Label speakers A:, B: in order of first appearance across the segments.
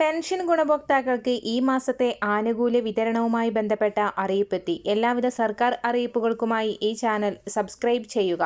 A: Pension ഗുണഭോക്താക്കൾക്ക് ഈ മാസത്തെ ആനുകൂല്യ വിതരണവുമായി ബന്ധപ്പെട്ട അറിയിപ്പെത്തി. എല്ലാവിധ സർക്കാർ അറിയിപ്പുകൾക്കുമായി ഈ ചാനൽ സബ്സ്ക്രൈബ് ചെയ്യുക.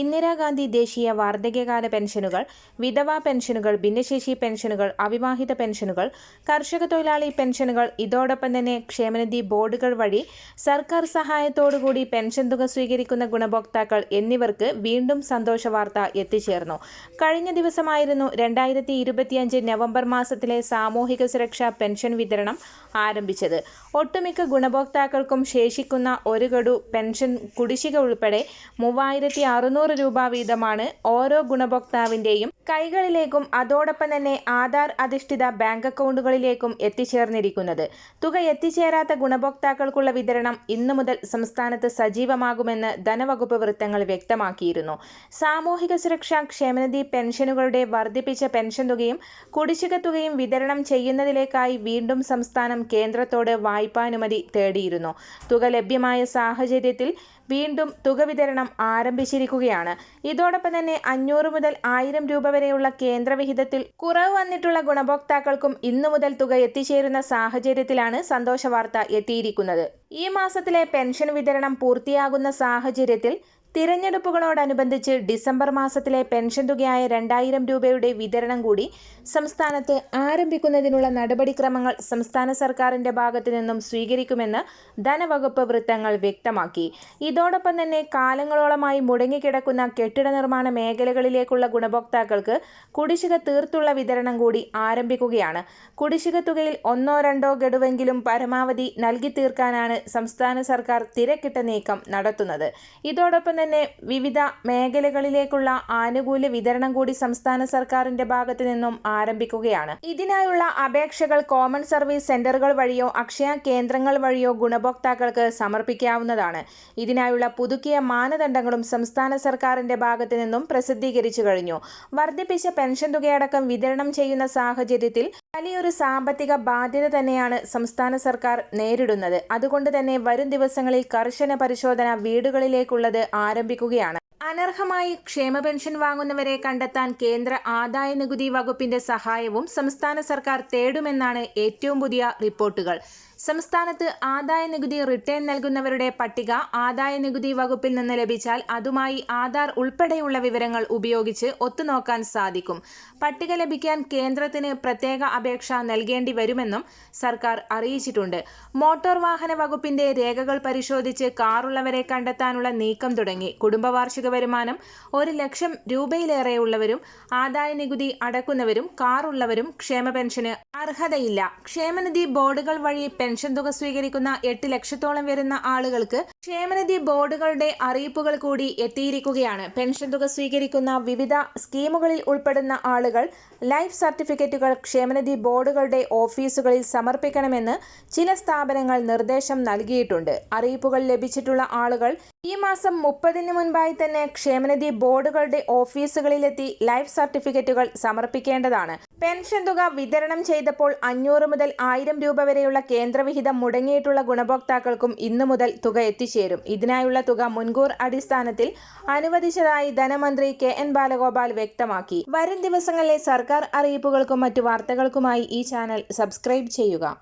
A: ഇന്ദിരാഗാന്ധി ദേശീയ വാർദ്ധക്യകാല പെൻഷനുകൾ വിധവാ പെൻഷനുകൾ ഭിന്നശേഷി പെൻഷനുകൾ അവിവാഹിത പെൻഷനുകൾ കർഷക തൊഴിലാളി പെൻഷനുകൾ ഇതോടൊപ്പം തന്നെ ക്ഷേമനിധി ബോർഡുകൾ വഴി സർക്കാർ സഹായത്തോടുകൂടി പെൻഷൻ തുക സ്വീകരിക്കുന്ന ഗുണഭോക്താക്കൾ എന്നിവർക്ക് വീണ്ടും സന്തോഷ വാർത്ത എത്തിച്ചേർന്നു. കഴിഞ്ഞ ദിവസമായിരുന്നു രണ്ടായിരത്തി നവംബർ മാസത്തിലെ സാമൂഹിക സുരക്ഷാ പെൻഷൻ വിതരണം ആരംഭിച്ചത്. ഒട്ടുമിക്ക ഗുണഭോക്താക്കൾക്കും ശേഷിക്കുന്ന ഒരു ഗഡു പെൻഷൻ കുടിശ്ശിക ഉൾപ്പെടെ മൂവായിരത്തി അറുന്നൂറ് രൂപ വീതമാണ് ഓരോ ഗുണഭോക്താവിന്റെയും കൈകളിലേക്കും അതോടൊപ്പം തന്നെ ആധാർ അധിഷ്ഠിത ബാങ്ക് അക്കൗണ്ടുകളിലേക്കും എത്തിച്ചേർന്നിരിക്കുന്നത്. തുക എത്തിച്ചേരാത്ത ഗുണഭോക്താക്കൾക്കുള്ള വിതരണം ഇന്നു മുതൽ സംസ്ഥാനത്ത് സജീവമാകുമെന്ന് ധനവകുപ്പ് വൃത്തങ്ങൾ വ്യക്തമാക്കിയിരുന്നു. സാമൂഹിക സുരക്ഷാ ക്ഷേമനിധി പെൻഷനുകളുടെ വർദ്ധിപ്പിച്ച പെൻഷൻ തുകയും കുടിശ്ശിക തുകയും വിതരണം ചെയ്യുന്നതിലേക്കായി വീണ്ടും സംസ്ഥാനം കേന്ദ്രത്തോട് വായ്പാനുമതി തേടിയിരുന്നു. തുക ലഭ്യമായ സാഹചര്യത്തിൽ വീണ്ടും തുക വിതരണം ആരംഭിച്ചിരിക്കുകയാണ്. ഇതോടൊപ്പം തന്നെ അഞ്ഞൂറ് മുതൽ ആയിരം രൂപ വരെയുള്ള കേന്ദ്രവിഹിതത്തിൽ കുറവ് വന്നിട്ടുള്ള ഗുണഭോക്താക്കൾക്കും ഇന്നു മുതൽ തുക എത്തിച്ചേരുന്ന സാഹചര്യത്തിലാണ് സന്തോഷ വാർത്ത എത്തിയിരിക്കുന്നത്. ഈ മാസത്തിലെ പെൻഷൻ വിതരണം പൂർത്തിയാകുന്ന സാഹചര്യത്തിൽ തിരഞ്ഞെടുപ്പുകളോടനുബന്ധിച്ച് ഡിസംബർ മാസത്തിലെ പെൻഷൻ തുകയായ രണ്ടായിരം രൂപയുടെ വിതരണം കൂടി സംസ്ഥാനത്ത് ആരംഭിക്കുന്നതിനുള്ള നടപടിക്രമങ്ങൾ സംസ്ഥാന സർക്കാരിന്റെ ഭാഗത്തു നിന്നും സ്വീകരിക്കുമെന്ന് ധനവകുപ്പ് വൃത്തങ്ങൾ വ്യക്തമാക്കി. ഇതോടൊപ്പം തന്നെ കാലങ്ങളോളമായി മുടങ്ങിക്കിടക്കുന്ന കെട്ടിട നിർമ്മാണ മേഖലകളിലേക്കുള്ള ഗുണഭോക്താക്കൾക്ക് കുടിശ്ശിക തീർത്തുള്ള വിതരണം കൂടി ആരംഭിക്കുകയാണ്. കുടിശ്ശിക തുകയിൽ ഒന്നോ രണ്ടോ ഗഡുവെങ്കിലും പരമാവധി നൽകി തീർക്കാനാണ് സംസ്ഥാന സർക്കാർ തിരക്കിട്ട നീക്കം നടത്തുന്നത്. ഇതോടൊപ്പം തന്നെ വിവിധ മേഖലകളിലേക്കുള്ള ആനുകൂല്യ വിതരണം കൂടി സംസ്ഥാന സർക്കാരിന്റെ ഭാഗത്തു നിന്നും ആരംഭിക്കുകയാണ്. ഇതിനായുള്ള അപേക്ഷകൾ കോമൺ സർവീസ് സെന്ററുകൾ വഴിയോ അക്ഷയ കേന്ദ്രങ്ങൾ വഴിയോ ഗുണഭോക്താക്കൾക്ക് സമർപ്പിക്കാവുന്നതാണ്. ഇതിനായുള്ള പുതുക്കിയ മാനദണ്ഡങ്ങളും സംസ്ഥാന സർക്കാരിന്റെ ഭാഗത്തു നിന്നും പ്രസിദ്ധീകരിച്ചു കഴിഞ്ഞു. വർദ്ധിപ്പിച്ച പെൻഷൻ തുകയടക്കം വിതരണം ചെയ്യുന്ന സാഹചര്യത്തിൽ വലിയൊരു സാമ്പത്തിക ബാധ്യത തന്നെയാണ് സംസ്ഥാന സർക്കാർ നേരിടുന്നത്. അതുകൊണ്ട് തന്നെ വരും ദിവസങ്ങളിൽ കർശന പരിശോധന വീടുകളിലേക്കുള്ളത് ആരംഭിക്കുകയാണ്. അനർഹമായി ക്ഷേമ പെൻഷൻ വാങ്ങുന്നവരെ കണ്ടെത്താൻ കേന്ദ്ര ആദായ നികുതി വകുപ്പിന്റെ സഹായവും സംസ്ഥാന സർക്കാർ തേടുമെന്നാണ് ഏറ്റവും പുതിയ റിപ്പോർട്ടുകൾ. സംസ്ഥാനത്ത് ആദായ നികുതി റിട്ടേൺ നൽകുന്നവരുടെ പട്ടിക ആദായ നികുതി വകുപ്പിൽ നിന്ന് ലഭിച്ചാൽ അതുമായി ആധാർ ഉൾപ്പെടെയുള്ള വിവരങ്ങൾ ഉപയോഗിച്ച് ഒത്തുനോക്കാൻ സാധിക്കും. പട്ടിക ലഭിക്കാൻ കേന്ദ്രത്തിന് പ്രത്യേക അപേക്ഷ നൽകേണ്ടി വരുമെന്നും സർക്കാർ അറിയിച്ചിട്ടുണ്ട്. മോട്ടോർ വാഹന വകുപ്പിന്റെ രേഖകൾ പരിശോധിച്ച് കാറുള്ളവരെ കണ്ടെത്താനുള്ള നീക്കം തുടങ്ങി. കുടുംബവാർഷിക വരുമാനം ഒരു ലക്ഷം രൂപയിലേറെയുള്ളവരും ആദായ നികുതി അടക്കുന്നവരും കാറുള്ളവരും ക്ഷേമ പെൻഷന് അർഹതയില്ല. ക്ഷേമനിധി ബോർഡുകൾ വഴി പെൻഷൻ തുക സ്വീകരിക്കുന്ന എട്ട് ലക്ഷത്തോളം വരുന്ന ആളുകൾക്ക് ക്ഷേമനിധി ബോർഡുകളുടെ അറിയിപ്പുകൾ കൂടി എത്തിയിരിക്കുകയാണ്. പെൻഷൻ തുക സ്വീകരിക്കുന്ന വിവിധ സ്കീമുകളിൽ ഉൾപ്പെടുന്ന ആളുകൾ ലൈഫ് സർട്ടിഫിക്കറ്റുകൾ ക്ഷേമനിധി ബോർഡുകളുടെ ഓഫീസുകളിൽ സമർപ്പിക്കണമെന്ന് ചില സ്ഥാപനങ്ങൾ നിർദ്ദേശം നൽകിയിട്ടുണ്ട്. അറിയിപ്പുകൾ ലഭിച്ചിട്ടുള്ള ആളുകൾ ഈ മാസം മുപ്പതിന് മുൻപായി തന്നെ ക്ഷേമനിധി ബോർഡുകളുടെ ഓഫീസുകളിലെത്തി ലൈഫ് സർട്ടിഫിക്കറ്റുകൾ സമർപ്പിക്കേണ്ടതാണ്. പെൻഷൻ തുക വിതരണം ചെയ്തപ്പോൾ അഞ്ഞൂറ് മുതൽ ആയിരം രൂപ വരെയുള്ള കേന്ദ്രവിഹിതം മുടങ്ങിയിട്ടുള്ള ഗുണഭോക്താക്കൾക്കും ഇന്നു മുതൽ തുക എത്തിച്ചേരും. ഇതിനായുള്ള തുക മുൻകൂർ അടിസ്ഥാനത്തിൽ അനുവദിച്ചതായി ധനമന്ത്രി കെ എൻ ബാലഗോപാൽ വ്യക്തമാക്കി. വരും ദിവസങ്ങളിലെ സർക്കാർ അറിയിപ്പുകൾക്കും മറ്റു വാർത്തകൾക്കുമായി ഈ ചാനൽ സബ്സ്ക്രൈബ് ചെയ്യുക.